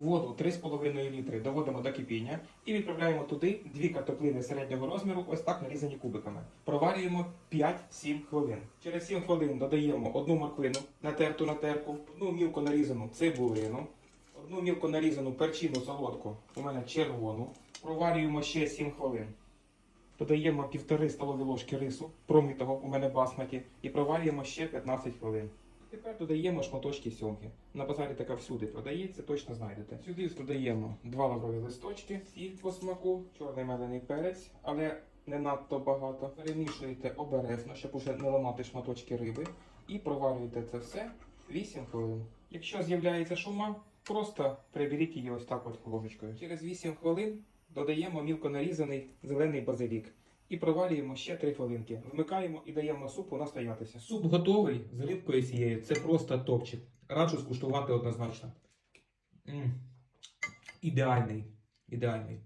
Воду 3,5 літри доводимо до кипіння і відправляємо туди дві картоплини середнього розміру, ось так нарізані кубиками. Проварюємо 5-7 хвилин. Через 7 хвилин додаємо одну морквину, натерту на терку, одну мілко нарізану цибулину, одну мілко нарізану перчину солодку, у мене червону. Проварюємо ще 7 хвилин. Додаємо півтори столові ложки рису, промитого у мене басматі, і проварюємо ще 15 хвилин. Тепер додаємо шматочки сьомги. На базарі така всюди продається, точно знайдете. Сюди додаємо два лаврові листочки, сіль по смаку, чорний мелений перець, але не надто багато. Перемішуєте обережно, щоб уже не ламати шматочки риби. І проварюєте це все 8 хвилин. Якщо з'являється шума, просто приберіть її ось так от ложечкою. Через 8 хвилин додаємо мілко нарізаний зелений базилік. І провалюємо ще 3 хвилинки. Вмикаємо і даємо супу настоятися. Суп готовий з рибкою сією. Це просто топчик. Раджу скуштувати однозначно. м Ідеальний. Ідеальний.